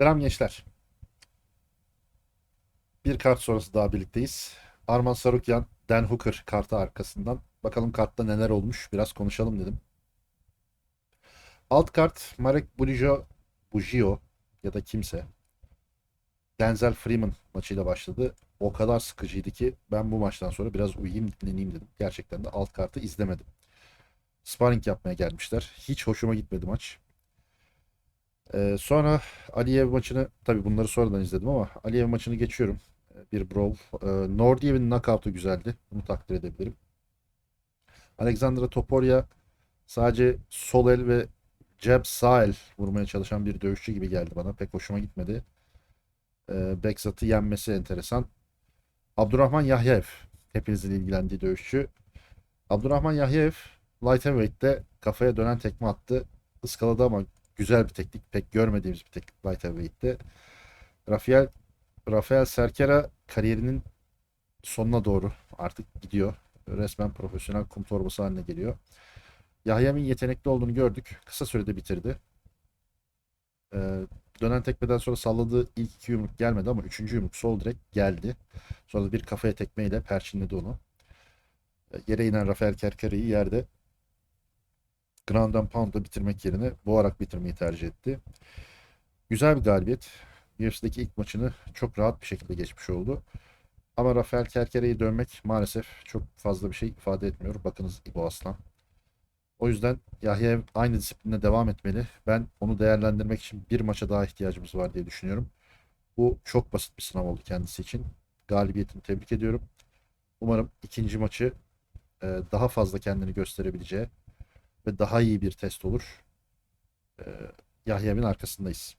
Selam gençler. Bir kart sonrası daha birlikteyiz. Arman Sarukyan, Dan Hooker kartı arkasından. Bakalım kartta neler olmuş biraz konuşalım dedim. Alt kart Marek Bulijo, Bugio ya da kimse. Denzel Freeman maçıyla başladı. O kadar sıkıcıydı ki ben bu maçtan sonra biraz uyuyayım dinleneyim dedim. Gerçekten de alt kartı izlemedim. Sparring yapmaya gelmişler. Hiç hoşuma gitmedi maç. Ee, sonra Aliyev maçını tabii bunları sonradan izledim ama Aliyev maçını geçiyorum. Ee, Bir brawl. Ee, Nordiev'in knockout'u güzeldi. Bunu takdir edebilirim. Alexandra Toporya sadece sol el ve jab sağ el vurmaya çalışan bir dövüşçü gibi geldi bana. Pek hoşuma gitmedi. Ee, Beksat'ı yenmesi enteresan. Abdurrahman Yahyaev hepinizin ilgilendiği dövüşçü. Abdurrahman Yahyaev light heavyweight'te kafaya dönen tekme attı. Iskaladı ama güzel bir teknik. Pek görmediğimiz bir teknik light heavyweight'te. Rafael Rafael Serkera kariyerinin sonuna doğru artık gidiyor. Resmen profesyonel kum torbası haline geliyor. Yahya'nın yetenekli olduğunu gördük. Kısa sürede bitirdi. Ee, dönen tekmeden sonra salladığı ilk iki yumruk gelmedi ama üçüncü yumruk sol direkt geldi. Sonra bir kafaya tekmeyle perçinledi onu. Ee, Yere inen Rafael Kerkera'yı yerde ground and pound'la bitirmek yerine boğarak bitirmeyi tercih etti. Güzel bir galibiyet. UFC'deki ilk maçını çok rahat bir şekilde geçmiş oldu. Ama Rafael Kerkere'yi dönmek maalesef çok fazla bir şey ifade etmiyor. Bakınız İbo Aslan. O yüzden Yahya aynı disipline devam etmeli. Ben onu değerlendirmek için bir maça daha ihtiyacımız var diye düşünüyorum. Bu çok basit bir sınav oldu kendisi için. Galibiyetini tebrik ediyorum. Umarım ikinci maçı e, daha fazla kendini gösterebileceği ve daha iyi bir test olur. E, Yahya'nın arkasındayız.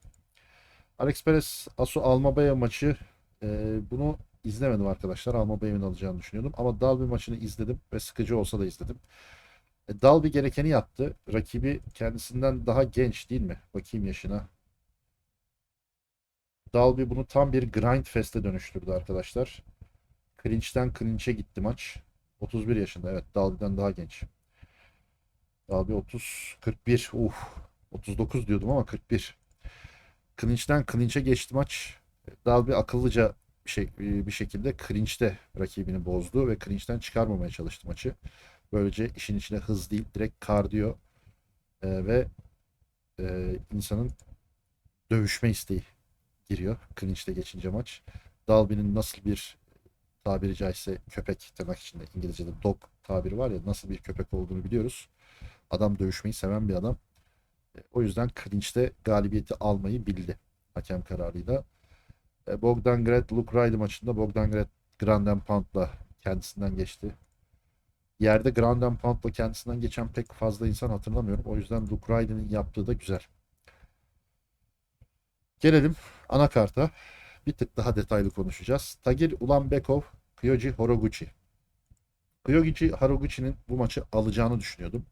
Alex Perez Asu Almabaya maçı e, bunu izlemedim arkadaşlar. Almabaya'nın alacağını düşünüyordum. Ama Dalby maçını izledim ve sıkıcı olsa da izledim. E, Dalby gerekeni yaptı. Rakibi kendisinden daha genç değil mi? Bakayım yaşına. Dalby bunu tam bir grind fest'e dönüştürdü arkadaşlar. Clinch'ten clinch'e gitti maç. 31 yaşında evet Dalby'den daha genç. Dalby 30 41 uf 39 diyordum ama 41. Clinch'ten clinch'e geçti maç. Dalby akıllıca bir, şey, bir şekilde clinch'te rakibini bozdu ve clinch'ten çıkarmamaya çalıştı maçı. Böylece işin içine hız değil direkt kardiyo e, ve e, insanın dövüşme isteği giriyor clinch'te geçince maç. Dalby'nin nasıl bir tabiri caizse köpek tırnak içinde İngilizce'de dog tabiri var ya nasıl bir köpek olduğunu biliyoruz. Adam dövüşmeyi seven bir adam. E, O yüzden clinch'te galibiyeti almayı bildi hakem kararıyla. E, Bogdan Gret, Luke Riley maçında Bogdan Gret Grand and Pound'la kendisinden geçti. Yerde Grand and Pound'la kendisinden geçen pek fazla insan hatırlamıyorum. O yüzden Luke Riley'nin yaptığı da güzel. Gelelim anakarta. Bir tık daha detaylı konuşacağız. Tagir Ulanbekov, Kyoji Horoguchi. Kyoji Horoguchi'nin bu maçı alacağını düşünüyordum.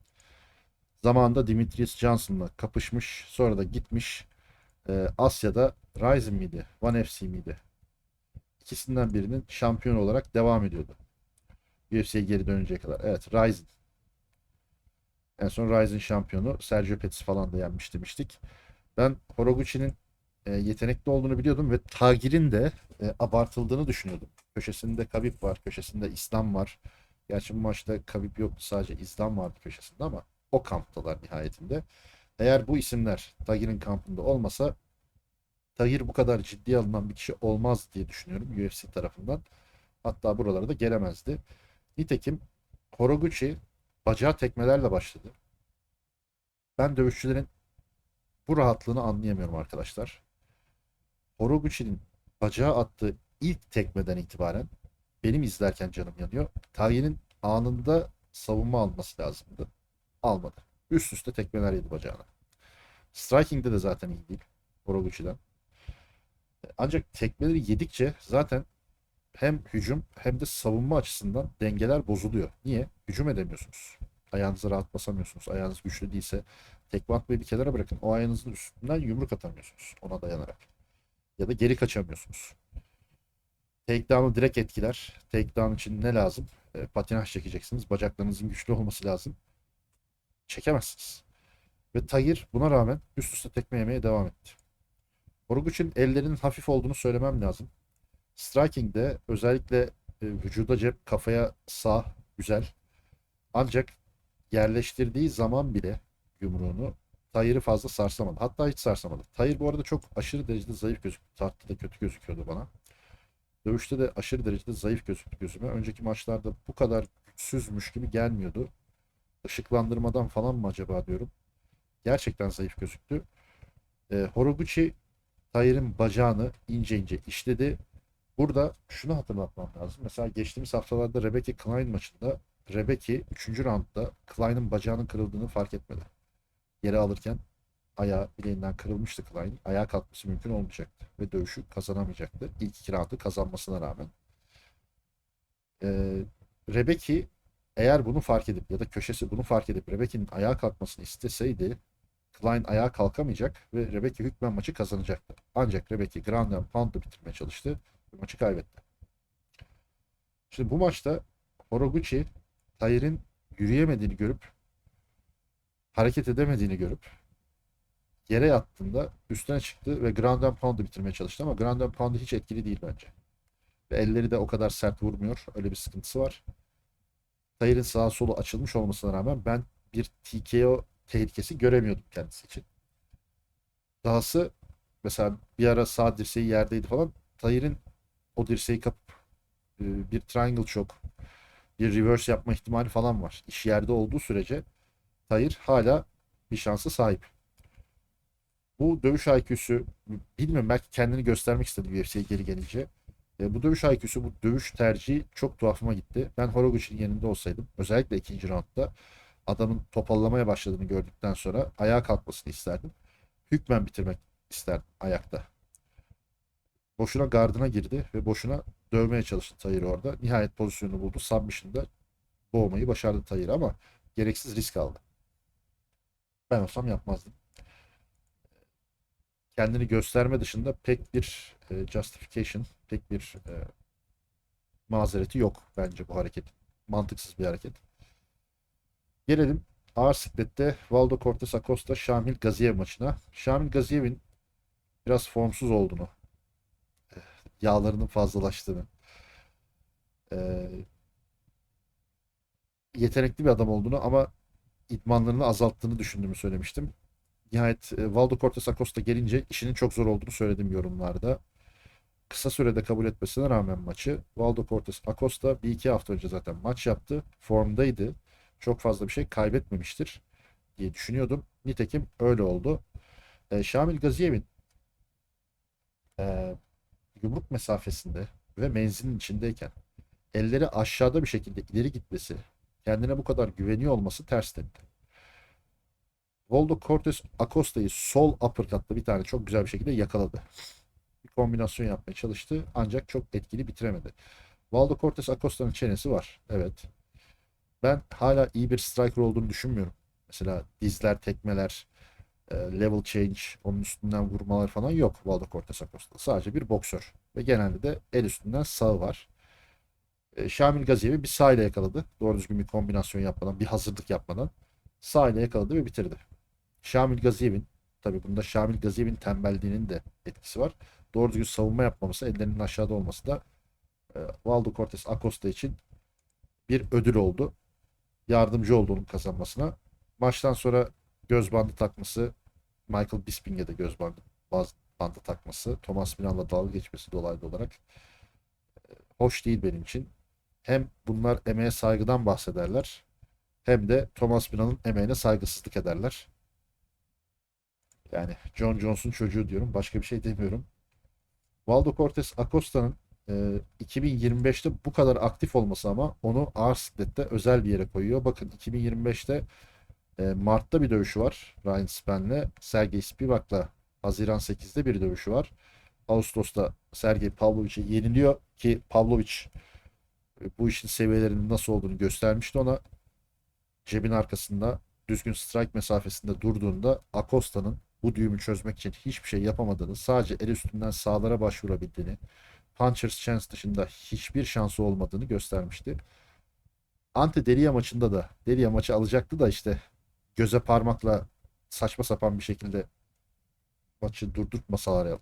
Zamanında Dimitrius Johnson'la kapışmış. Sonra da gitmiş. e, Asya'da Ryzen miydi? One FC miydi? İkisinden birinin şampiyon olarak devam ediyordu. UFC'ye geri dönünceye kadar. Evet Ryzen. En son Ryzen şampiyonu Sergio Pettis falan da yenmiş demiştik. Ben Horoguchi'nin e, yetenekli olduğunu biliyordum ve Tagir'in de e, abartıldığını düşünüyordum. Köşesinde Khabib var, köşesinde İslam var. Gerçi bu maçta Khabib yoktu sadece İslam vardı köşesinde ama o kamptalar nihayetinde. Eğer bu isimler Tagir'in kampında olmasa Tagir bu kadar ciddiye alınan bir kişi olmaz diye düşünüyorum UFC tarafından. Hatta buralara da gelemezdi. Nitekim Horoguchi bacağı tekmelerle başladı. Ben dövüşçülerin bu rahatlığını anlayamıyorum arkadaşlar. Horoguchi'nin bacağı attığı ilk tekmeden itibaren benim izlerken canım yanıyor. Tagir'in anında savunma alması lazımdı. Almadı. Üst üste tekmeler yedi bacağına. Striking'de de zaten iyi değil. Horoguchi'den. Ancak tekmeleri yedikçe zaten hem hücum hem de savunma açısından dengeler bozuluyor. Niye? Hücum edemiyorsunuz. Ayağınızı rahat basamıyorsunuz. Ayağınız güçlü değilse tekme atmayı bir kenara bırakın. O ayağınızın üstünden yumruk atamıyorsunuz ona dayanarak. Ya da geri kaçamıyorsunuz. Takedown'u direkt etkiler. Takedown için ne lazım? E, patinaj çekeceksiniz. Bacaklarınızın güçlü olması lazım. Çekemezsiniz. Ve Tagir buna rağmen üst üste tekme yemeye devam etti. Horiguchi'nin ellerinin hafif olduğunu söylemem lazım. Striking'de özellikle e, vücuda cep, kafaya sağ güzel. Ancak yerleştirdiği zaman bile yumruğunu Tayır'ı fazla sarsamadı. Hatta hiç sarsamadı. Tayır bu arada çok aşırı derecede zayıf gözüktü. Tartıda kötü gözüküyordu bana. Dövüşte de aşırı derecede zayıf gözüktü gözüme. Önceki maçlarda bu kadar güçsüzmüş gibi gelmiyordu. Işıklandırmadan falan mı acaba diyorum. Gerçekten zayıf gözüktü. E, Horiguchi Tayır'ın bacağını ince ince işledi. Burada şunu hatırlatmam lazım. Mesela geçtiğimiz haftalarda Rebecca Klein maçında Rebecca 3. roundda Klein'in bacağının kırıldığını fark etmedi. Yere alırken ayağı bileğinden kırılmıştı Klein. Ayağa kalkması mümkün olmayacaktı ve dövüşü kazanamayacaktı. İlk iki roundu kazanmasına rağmen. Ee, Rebecca eğer bunu fark edip ya da köşesi bunu fark edip Rebecca'nın ayağa kalkmasını isteseydi Klein ayağa kalkamayacak ve Rebecca hükmen maçı kazanacaktı. Ancak Rebecca ground and pound'la bitirmeye çalıştı ve maçı kaybetti. Şimdi bu maçta Horiguchi Tahir'in yürüyemediğini görüp hareket edemediğini görüp yere yattığında üstüne çıktı ve ground and pound'u bitirmeye çalıştı ama ground and pound'u hiç etkili değil bence. Ve elleri de o kadar sert vurmuyor. Öyle bir sıkıntısı var. Tahir'in sağa solu açılmış olmasına rağmen ben bir TKO tehlikesi göremiyordum kendisi için. Dahası mesela bir ara sağ dirseği yerdeydi falan. Tahir'in o dirseği kapıp e, bir triangle choke, bir reverse yapma ihtimali falan var. İş yerde olduğu sürece Tahir hala bir şansı sahip. Bu dövüş IQ'su bilmiyorum belki kendini göstermek istedi UFC'ye geri gelince. E, bu dövüş IQ'su, bu dövüş tercihi çok tuhafıma gitti. Ben Horiguchi'nin yerinde olsaydım özellikle ikinci roundda adamın topallamaya başladığını gördükten sonra ayağa kalkmasını isterdim. Hükmen bitirmek isterdim ayakta. Boşuna gardına girdi ve boşuna dövmeye çalıştı Tahir orada. Nihayet pozisyonunu buldu. Submission'da boğmayı başardı Tahir ama gereksiz risk aldı. Ben olsam yapmazdım. Kendini gösterme dışında pek bir e, justification, pek bir e, mazereti yok bence bu hareket. Mantıksız bir hareket. Gelelim ağır siklette Valdo Cortes Acosta Şamil Gaziyev maçına. Şamil Gaziyev'in biraz formsuz olduğunu, e, yağlarının fazlalaştığını, e, yetenekli bir adam olduğunu ama idmanlarını azalttığını düşündüğümü söylemiştim. Nihayet e, Valdo Cortes Acosta gelince işinin çok zor olduğunu söyledim yorumlarda. Kısa sürede kabul etmesine rağmen maçı Valdo Cortes Acosta bir iki hafta önce zaten maç yaptı. Formdaydı. Çok fazla bir şey kaybetmemiştir diye düşünüyordum. Nitekim öyle oldu. E, Şamil Gaziyev'in e, yumruk mesafesinde ve menzilin içindeyken elleri aşağıda bir şekilde ileri gitmesi, kendine bu kadar güveniyor olması ters tepti. Voldo Cortes Acosta'yı sol uppercut'la bir tane çok güzel bir şekilde yakaladı. Bir kombinasyon yapmaya çalıştı ancak çok etkili bitiremedi. Valdo Cortes Acosta'nın çenesi var. Evet. Ben hala iyi bir striker olduğunu düşünmüyorum. Mesela dizler, tekmeler, e, level change, onun üstünden vurmalar falan yok Valdo Cortes Acosta. Sadece bir boksör. Ve genelde de el üstünden sağı var. E, Şamil Gaziyev'i bir sağ ile yakaladı. Doğru düzgün bir kombinasyon yapmadan, bir hazırlık yapmadan sağ ile yakaladı ve bitirdi. Şamil Gaziyev'in tabii bunda Şamil Gaziyev'in tembelliğinin de etkisi var. Doğru düzgün savunma yapmaması, ellerinin aşağıda olması da e, Valdo Cortes Acosta için bir ödül oldu. Yardımcı oldu onun kazanmasına. Maçtan sonra göz bandı takması, Michael Bisping'e de göz bandı, baz- bandı takması, Thomas Milan'la dalga geçmesi dolaylı olarak e, hoş değil benim için. Hem bunlar emeğe saygıdan bahsederler hem de Thomas Milan'ın emeğine saygısızlık ederler. Yani John Jones'un çocuğu diyorum. Başka bir şey demiyorum. Valdo Cortes Acosta'nın e, 2025'te bu kadar aktif olması ama onu ağır siklette özel bir yere koyuyor. Bakın 2025'te e, Mart'ta bir dövüşü var. Ryan Span'le. Sergey Spivak'la Haziran 8'de bir dövüşü var. Ağustos'ta Sergey Pavlovic'e yeniliyor ki Pavlovic e, bu işin seviyelerinin nasıl olduğunu göstermişti ona. Cebin arkasında düzgün strike mesafesinde durduğunda Acosta'nın bu düğümü çözmek için hiçbir şey yapamadığını, sadece el üstünden sağlara başvurabildiğini, Puncher's Chance dışında hiçbir şansı olmadığını göstermişti. Ante Delia maçında da Delia maçı alacaktı da işte göze parmakla saçma sapan bir şekilde maçı durdurtmasalar e,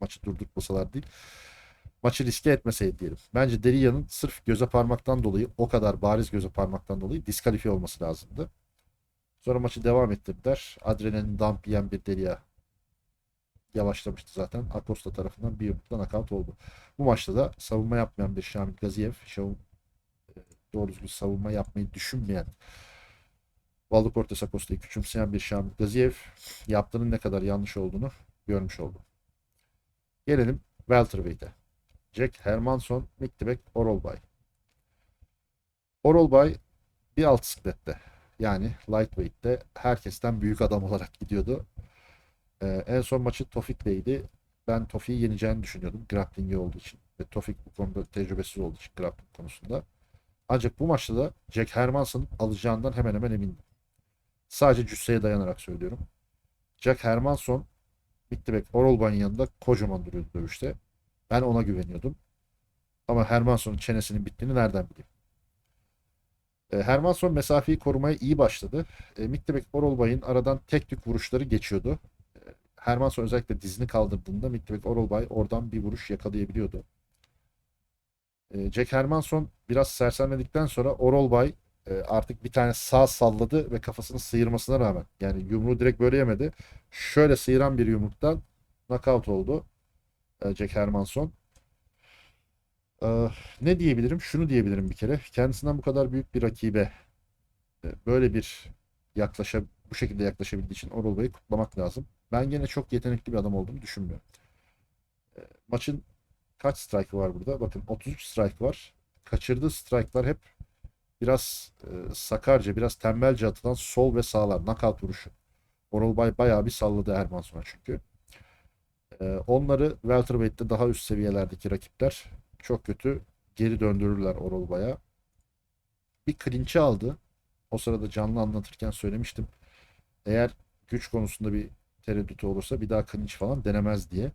maçı durdurtmasalar değil. Maçı riske etmeseydi diyelim. Bence Deria'nın sırf göze parmaktan dolayı o kadar bariz göze parmaktan dolayı diskalifiye olması lazımdı. Sonra maçı devam ettirdiler. Adrenalin dump yiyen bir Deria yavaşlamıştı zaten. Acosta tarafından bir yumrukla knockout oldu. Bu maçta da savunma yapmayan bir Şamil Gaziyev, şovun e, doğru düzgün savunma yapmayı düşünmeyen Valdo Cortes Acosta'yı küçümseyen bir Şamil Gaziyev yaptığının ne kadar yanlış olduğunu görmüş oldu. Gelelim welterweight'e. Jack Hermanson, Miktibek, Orolbay. Orolbay bir alt siklette yani lightweight'te herkesten büyük adam olarak gidiyordu. Ee, en son maçı Tofik'leydi. Ben Tofik'i yeneceğini düşünüyordum grappling'i olduğu için. Ve Tofik bu konuda tecrübesiz olduğu için grappling konusunda. Ancak bu maçta da Jack Hermanson alacağından hemen hemen emindim. Sadece cüsseye dayanarak söylüyorum. Jack Hermanson Miktibek Orolbay'ın yanında kocaman duruyordu dövüşte. Ben ona güveniyordum. Ama Hermanson'un çenesinin bittiğini nereden bileyim? E, Hermanson mesafeyi korumaya iyi başladı. E, Miktebek Orolbay'ın aradan tek tük vuruşları geçiyordu. E, Hermanson özellikle dizini kaldırdığında Miktebek Orolbay oradan bir vuruş yakalayabiliyordu. Jack Hermanson biraz sersemledikten sonra Orolbay artık bir tane sağ salladı ve kafasını sıyırmasına rağmen yani yumruğu direkt böyle yemedi. Şöyle sıyıran bir yumruktan knockout oldu Jack Hermanson. Ee, ne diyebilirim? Şunu diyebilirim bir kere. Kendisinden bu kadar büyük bir rakibe e, böyle bir yaklaşa bu şekilde yaklaşabildiği için Orol Bey'i kutlamak lazım. Ben gene çok yetenekli bir adam olduğunu düşünmüyorum. E, maçın kaç strike var burada? Bakın 33 strike var. Kaçırdığı strike'lar hep biraz e, sakarca, biraz tembelce atılan sol ve sağlar. Knockout vuruşu. Orol Bay bayağı bir salladı Hermansson'a çünkü. E, onları welterweight'te daha üst seviyelerdeki rakipler çok kötü geri döndürürler Orolbay'a. Bir clinch'i aldı. O sırada canlı anlatırken söylemiştim. Eğer güç konusunda bir tereddütü olursa bir daha clinch falan denemez diye.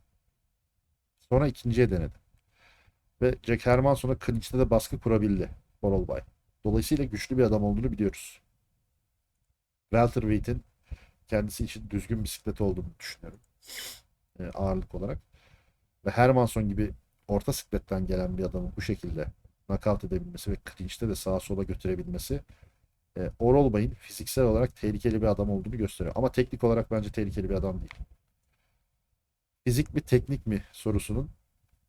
Sonra ikinciye denedi. Ve Jack Hermanson'a clinch'te de baskı kurabildi Orolbay. Dolayısıyla güçlü bir adam olduğunu biliyoruz. Welterweight'in kendisi için düzgün bisiklet olduğunu düşünüyorum. E, ağırlık olarak. Ve Hermanson gibi orta sikletten gelen bir adamın bu şekilde knockout edebilmesi ve clinch'te de sağa sola götürebilmesi e, Orolbay'ın fiziksel olarak tehlikeli bir adam olduğunu gösteriyor. Ama teknik olarak bence tehlikeli bir adam değil. Fizik mi teknik mi sorusunun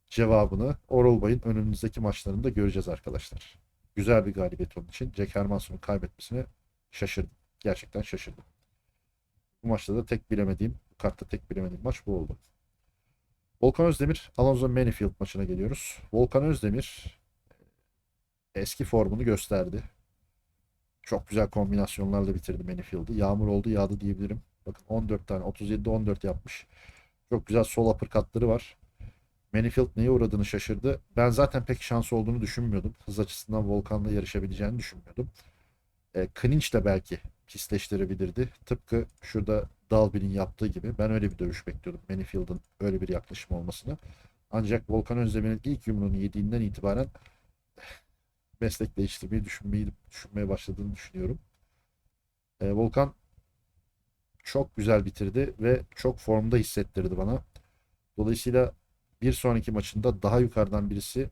cevabını Orolbay'ın önümüzdeki maçlarında göreceğiz arkadaşlar. Güzel bir galibiyet onun için. Jack Hermanson'un kaybetmesine şaşırdım. Gerçekten şaşırdım. Bu maçta da tek bilemediğim, kartta tek bilemediğim maç bu oldu. Volkan Özdemir, Alonso Manifield maçına geliyoruz. Volkan Özdemir eski formunu gösterdi. Çok güzel kombinasyonlarla bitirdi Manifield'ı. Yağmur oldu, yağdı diyebilirim. Bakın 14 tane, 37'de 14 yapmış. Çok güzel sol uppercutları var. Manifield neye uğradığını şaşırdı. Ben zaten pek şansı olduğunu düşünmüyordum. Hız açısından Volkan'la yarışabileceğini düşünmüyordum. E, clinch de belki pisleştirebilirdi. Tıpkı şurada Dalby'nin yaptığı gibi. Ben öyle bir dövüş bekliyordum. Manifield'ın öyle bir yaklaşım olmasını. Ancak Volkan Özdemir'in ilk yumruğunu yediğinden itibaren meslek değiştirmeyi düşünmeyi düşünmeye başladığını düşünüyorum. E, Volkan çok güzel bitirdi ve çok formda hissettirdi bana. Dolayısıyla bir sonraki maçında daha yukarıdan birisi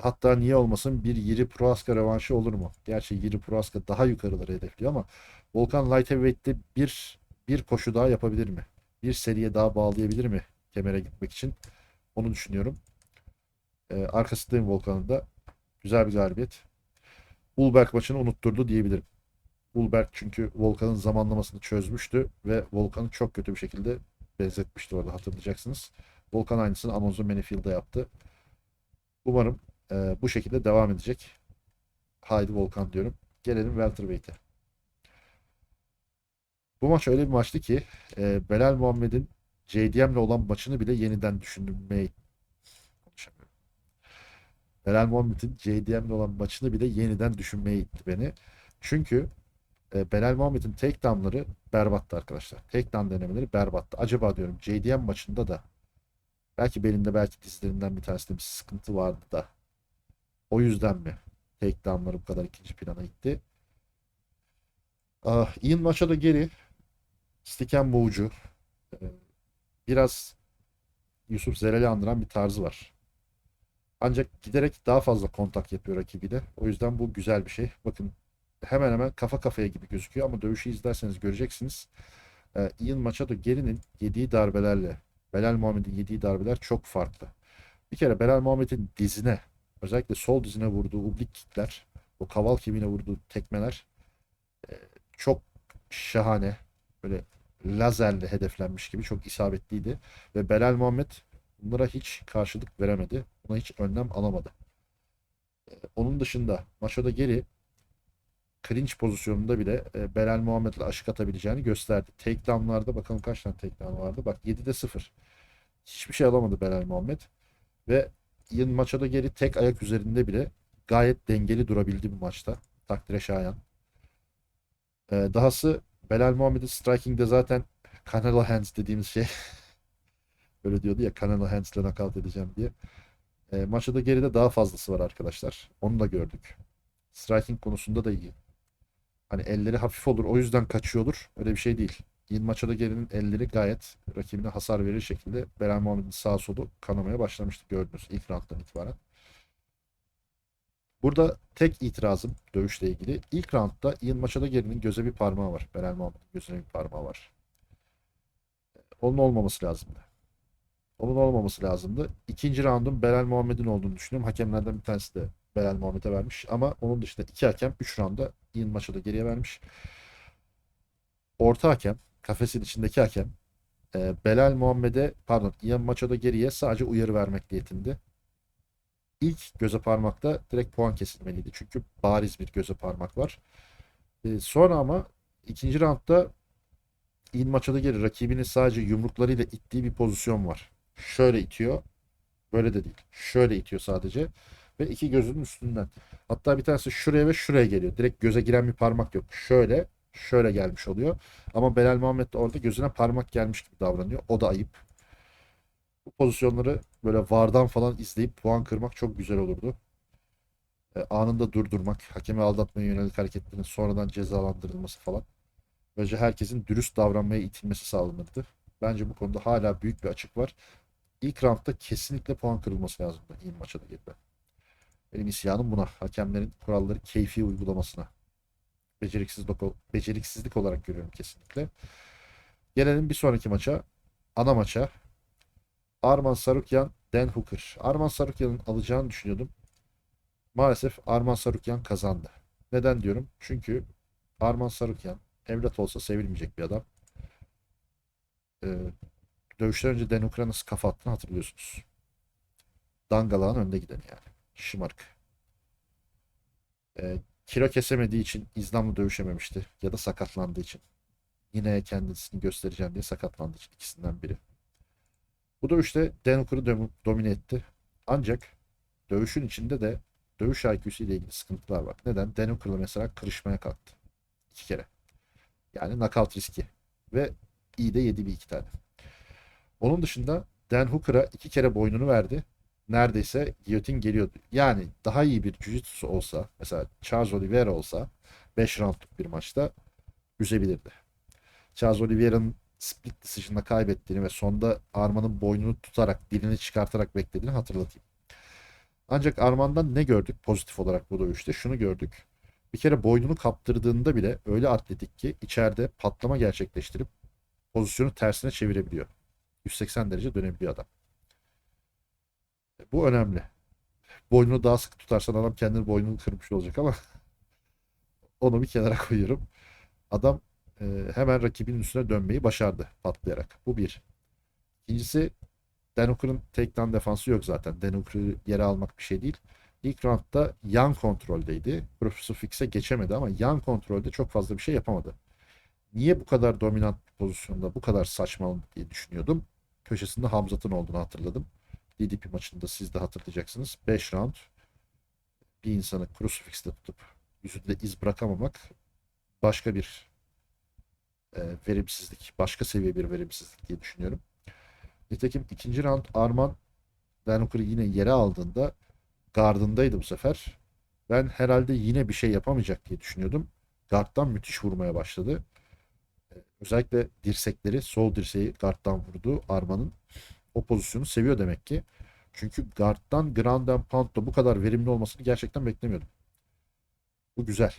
hatta niye olmasın bir Yiri Proaska revanşı olur mu? Gerçi Yiri Proaska daha yukarıları hedefliyor ama Volkan Light Heavyweight'te bir bir koşu daha yapabilir mi? Bir seriye daha bağlayabilir mi kemere gitmek için? Onu düşünüyorum. Ee, arkasındayım Volkan'ın da. Güzel bir galibiyet. Ulberg maçını unutturdu diyebilirim. Ulberg çünkü Volkan'ın zamanlamasını çözmüştü ve Volkan'ı çok kötü bir şekilde benzetmişti orada hatırlayacaksınız. Volkan aynısını Alonso Manifield'da yaptı. Umarım e, bu şekilde devam edecek. Haydi Volkan diyorum. Gelelim welterweight'e. Bu maç öyle bir maçtı ki e, Belal Muhammed'in JDM'le olan maçını bile yeniden düşünmeye konuşamıyorum. Belal Muhammed'in JDM'le olan maçını bile yeniden düşünmeye itti beni. Çünkü e, Belal Muhammed'in takedown'ları berbattı arkadaşlar. Takedown denemeleri berbattı. Acaba diyorum JDM maçında da belki belinde belki dizlerinden bir tanesinde bir sıkıntı vardı da o yüzden mi takedown'ları bu kadar ikinci plana gitti? Ah, Ian maça da geri Stiken Boğucu. Ee, biraz Yusuf Zerel'i andıran bir tarzı var. Ancak giderek daha fazla kontak yapıyor rakibiyle. O yüzden bu güzel bir şey. Bakın hemen hemen kafa kafaya gibi gözüküyor ama dövüşü izlerseniz göreceksiniz. Ee, Ian Machado Geri'nin yediği darbelerle Belal Muhammed'in yediği darbeler çok farklı. Bir kere Belal Muhammed'in dizine özellikle sol dizine vurduğu ublik kickler, o kaval kemiğine vurduğu tekmeler e, çok şahane. Böyle lazerle hedeflenmiş gibi çok isabetliydi. Ve Belal Muhammed bunlara hiç karşılık veremedi. Buna hiç önlem alamadı. E, Onun dışında Machoda geri clinch pozisyonunda bile e, Belal Muhammed'le aşık atabileceğini gösterdi. Takedown'larda bakalım kaç tane takedown vardı. Bak 7'de 0. Hiçbir şey alamadı Belal Muhammed. Ve Ian Machado geri tek ayak üzerinde bile gayet dengeli durabildi bu maçta. Takdire şayan. E, dahası Belal Muhammed'in striking'de zaten Canelo Hands dediğimiz şey öyle diyordu ya Canelo Hands'le knockout edeceğim diye. E, Machado geride daha fazlası var arkadaşlar. Onu da gördük. Striking konusunda da iyi. Hani elleri hafif olur o yüzden kaçıyordur. Öyle bir şey değil. Ian Machado gerinin elleri gayet rakibine hasar verir şekilde Belal Muhammed'in sağ solu kanamaya başlamıştı gördünüz ilk rounddan itibaren. Burada tek itirazım dövüşle ilgili. İlk roundda Ian Machado gerinin göze bir parmağı var. Belal Muhammed'in gözüne bir parmağı var. Onun olmaması lazımdı. Onun olmaması lazımdı. İkinci roundun Belal Muhammed'in olduğunu düşünüyorum. Hakemlerden bir tanesi de Belal Muhammed'e vermiş. Ama onun dışında iki hakem 3 rounda Ian Machado geriye vermiş. Orta hakem, kafesin içindeki hakem e, Belal Muhammed'e pardon Ian Machado geriye sadece uyarı vermekle yetindi. İlk göze parmakta direkt puan kesilmeliydi. Çünkü bariz bir göze parmak var. E, sonra ama ikinci roundda Ian Machado geri rakibini sadece yumruklarıyla ittiği bir pozisyon var. Şöyle itiyor. Böyle de değil. Şöyle itiyor sadece. Ve iki gözünün üstünden. Hatta bir tanesi şuraya ve şuraya geliyor. Direkt göze giren bir parmak yok. Şöyle, şöyle gelmiş oluyor. Ama Belal Muhammed de orada gözüne parmak gelmiş gibi davranıyor. O da ayıp. Bu pozisyonları böyle VAR'dan falan izleyip puan kırmak çok güzel olurdu. E, anında durdurmak, hakemi aldatmaya yönelik hareketlerin sonradan cezalandırılması falan. Böylece herkesin dürüst davranmaya itilmesi sağlanırdı. Bence bu konuda hala büyük bir açık var. İlk roundda kesinlikle puan kırılması lazımdı. İyi maça da geride. Benim isyanım buna. Hakemlerin kuralları keyfi uygulamasına. Beceriksizlik, beceriksizlik olarak görüyorum kesinlikle. Gelelim bir sonraki maça. Ana maça. Arman Sarukyan, Dan Hooker. Arman Sarukyan'ın alacağını düşünüyordum. Maalesef Arman Sarukyan kazandı. Neden diyorum? Çünkü Arman Sarukyan evlat olsa sevilmeyecek bir adam. Ee, dövüşten önce Dan Hooker'a nasıl kafa attığını hatırlıyorsunuz. Dangalağın önde gideni yani. Şımarık. Ee, kilo kesemediği için İzlam'la dövüşememişti. Ya da sakatlandığı için. Yine kendisini göstereceğim diye sakatlandığı için ikisinden biri. Bu dövüşte dom- domine etti. Ancak dövüşün içinde de dövüş IQ'su ile ilgili sıkıntılar var. Neden? Dan Hooker'la mesela kırışmaya kalktı. İki kere. Yani knockout riski. Ve iyi de yedi bir iki tane. Onun dışında Dan Hooker'a iki kere boynunu verdi. Neredeyse giyotin geliyordu. Yani daha iyi bir jiu olsa, mesela Charles Oliveira olsa 5 roundluk bir maçta üzebilirdi. Charles Oliveira'nın split decision'da kaybettiğini ve sonda Arman'ın boynunu tutarak, dilini çıkartarak beklediğini hatırlatayım. Ancak Arman'dan ne gördük pozitif olarak bu dövüşte? Şunu gördük. Bir kere boynunu kaptırdığında bile öyle atletik ki içeride patlama gerçekleştirip pozisyonu tersine çevirebiliyor. 180 derece dönebiliyor adam. Bu önemli. Boynunu daha sık tutarsan adam kendini boynunu kırmış olacak ama onu bir kenara koyuyorum. Adam e, hemen rakibinin üstüne dönmeyi başardı patlayarak. Bu bir. İkincisi Dan Hooker'ın takedown defansı yok zaten. Dan Hooker'ı yere almak bir şey değil. İlk roundda yan kontroldeydi. Professor Fix'e geçemedi ama yan kontrolde çok fazla bir şey yapamadı. Niye bu kadar dominant pozisyonda bu kadar saçma diye düşünüyordum. Köşesinde Hamzat'ın olduğunu hatırladım. DDP maçında siz de hatırlayacaksınız. 5 round bir insanı crucifix'te tutup yüzünde iz bırakamamak başka bir e, verimsizlik, başka seviye bir verimsizlik diye düşünüyorum. Nitekim ikinci round Arman Dan Hooker'ı yine yere aldığında gardındaydı bu sefer. Ben herhalde yine bir şey yapamayacak diye düşünüyordum. Garddan müthiş vurmaya başladı. Özellikle dirsekleri, sol dirseği guard'dan vurdu Arman'ın. O pozisyonu seviyor demek ki. Çünkü guard'dan ground and pound'da bu kadar verimli olmasını gerçekten beklemiyordum. Bu güzel.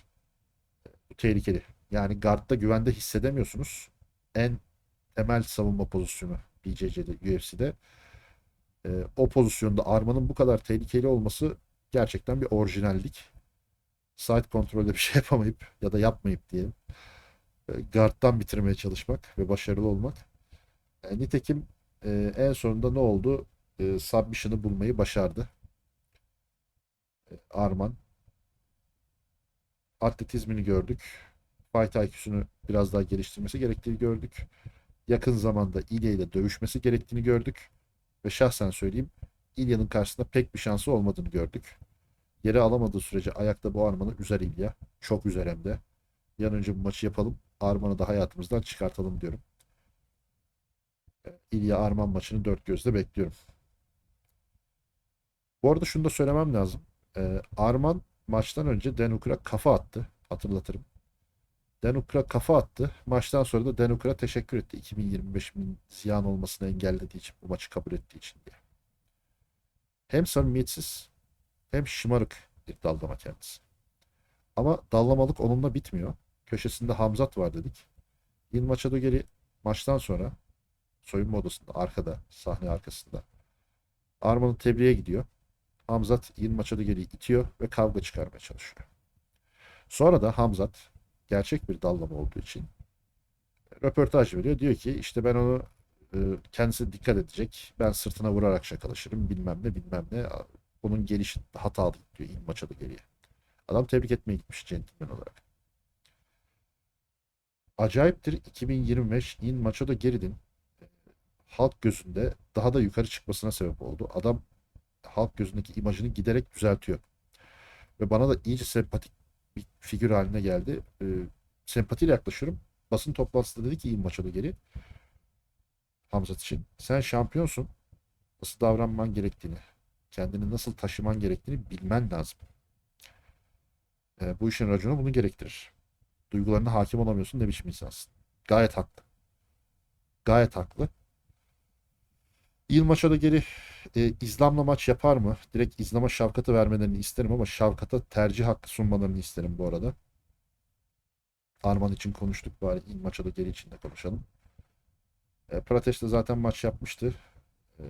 Bu tehlikeli. Yani guard'da güvende hissedemiyorsunuz. En temel savunma pozisyonu BJJ'de, UFC'de. Ee, o pozisyonda Arman'ın bu kadar tehlikeli olması gerçekten bir orijinallik. Side kontrolde bir şey yapamayıp ya da yapmayıp diyelim. E, guard'dan bitirmeye çalışmak ve başarılı olmak. E, nitekim e, en sonunda ne oldu? E, submission'ı bulmayı başardı. E, Arman. Atletizmini gördük. Fight IQ'sunu biraz daha geliştirmesi gerektiğini gördük. Yakın zamanda İlya ile dövüşmesi gerektiğini gördük. Ve şahsen söyleyeyim İlya'nın karşısında pek bir şansı olmadığını gördük. Yere alamadığı sürece ayakta bu Arman'ı üzer İlya. Çok üzer hem de. Bir önce bu maçı yapalım. Arman'ı da hayatımızdan çıkartalım diyorum. İlya Arman maçını dört gözle bekliyorum. Bu arada şunu da söylemem lazım. Ee, Arman maçtan önce Denukra kafa attı. Hatırlatırım. Denukra kafa attı. Maçtan sonra da Denukra teşekkür etti. 2025'in ziyan olmasını engellediği için, bu maçı kabul ettiği için diye. Hem samimiyetsiz hem şımarık bir dallama kendisi. Ama dallamalık onunla bitmiyor. Köşesinde Hamzat var dedik. Yılmaç Adogeri maçtan sonra soyunma odasında arkada sahne arkasında Arman'ın tebriğe gidiyor. Hamzat Yılmaç Adogeri'yi itiyor ve kavga çıkarmaya çalışıyor. Sonra da Hamzat gerçek bir dallama olduğu için röportaj veriyor. Diyor ki işte ben onu e, kendisi dikkat edecek. Ben sırtına vurarak şakalaşırım bilmem ne bilmem ne. Bunun gelişi hatalı diyor Yılmaç Adogeri'ye. Adam tebrik etmeye gitmiş centilmen olarak. Acayiptir 2025 in Machado Geri'nin halk gözünde daha da yukarı çıkmasına sebep oldu. Adam halk gözündeki imajını giderek düzeltiyor. Ve bana da iyice sempatik bir figür haline geldi. Ee, sempatiyle yaklaşıyorum. Basın toplantısında dedi ki İlmi Machado Geri Hamzat için sen şampiyonsun. Nasıl davranman gerektiğini, kendini nasıl taşıman gerektiğini bilmen lazım. Ee, bu işin raconu bunu gerektirir duygularına hakim olamıyorsun ne biçim insansın. Gayet haklı. Gayet haklı. İl da geri e, İzlam'la maç yapar mı? Direkt İzlam'a Şavkat'ı vermelerini isterim ama Şavkat'a tercih hakkı sunmalarını isterim bu arada. Arman için konuştuk bari İl da geri için de konuşalım. E, Prateş'te zaten maç yapmıştı. E,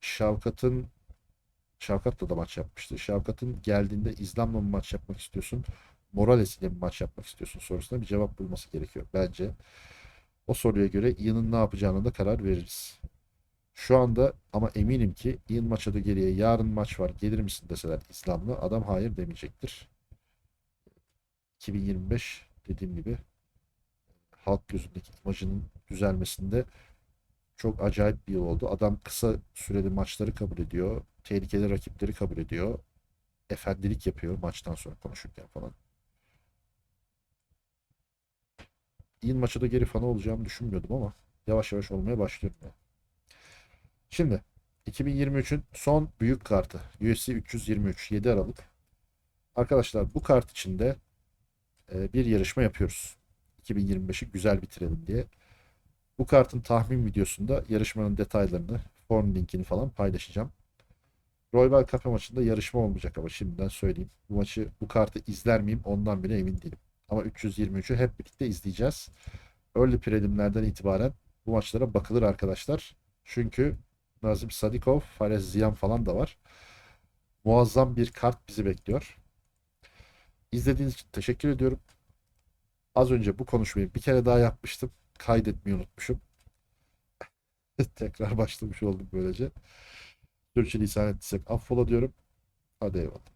Şavkat'ın Şavkat'la da maç yapmıştı. Şavkat'ın geldiğinde İzlam'la mı maç yapmak istiyorsun? Morales ile bir maç yapmak istiyorsun sorusuna bir cevap bulması gerekiyor bence. O soruya göre Ian'ın ne yapacağına da karar veririz. Şu anda ama eminim ki Ian maça da geriye yarın maç var gelir misin deseler İslamlı adam hayır demeyecektir. 2025 dediğim gibi halk gözündeki imajının düzelmesinde çok acayip bir yıl oldu. Adam kısa süreli maçları kabul ediyor. Tehlikeli rakipleri kabul ediyor. Efendilik yapıyor maçtan sonra konuşurken falan. İn maçı da geri fanı olacağımı düşünmüyordum ama yavaş yavaş olmaya başlıyorum ya. Şimdi 2023'ün son büyük kartı UFC 323 7 Aralık. Arkadaşlar bu kart içinde e, bir yarışma yapıyoruz. 2025'i güzel bitirelim diye. Bu kartın tahmin videosunda yarışmanın detaylarını, form linkini falan paylaşacağım. Royal Cup maçında yarışma olmayacak ama şimdiden söyleyeyim. Bu maçı, bu kartı izler miyim ondan bile emin değilim. Ama 323'ü hep birlikte izleyeceğiz. Early prelimlerden itibaren bu maçlara bakılır arkadaşlar. Çünkü Nazim Sadikov, Fares Ziyan falan da var. Muazzam bir kart bizi bekliyor. İzlediğiniz için teşekkür ediyorum. Az önce bu konuşmayı bir kere daha yapmıştım. Kaydetmeyi unutmuşum. Tekrar başlamış oldum böylece. Sürçülisan ettiysek affola diyorum. Hadi eyvallah.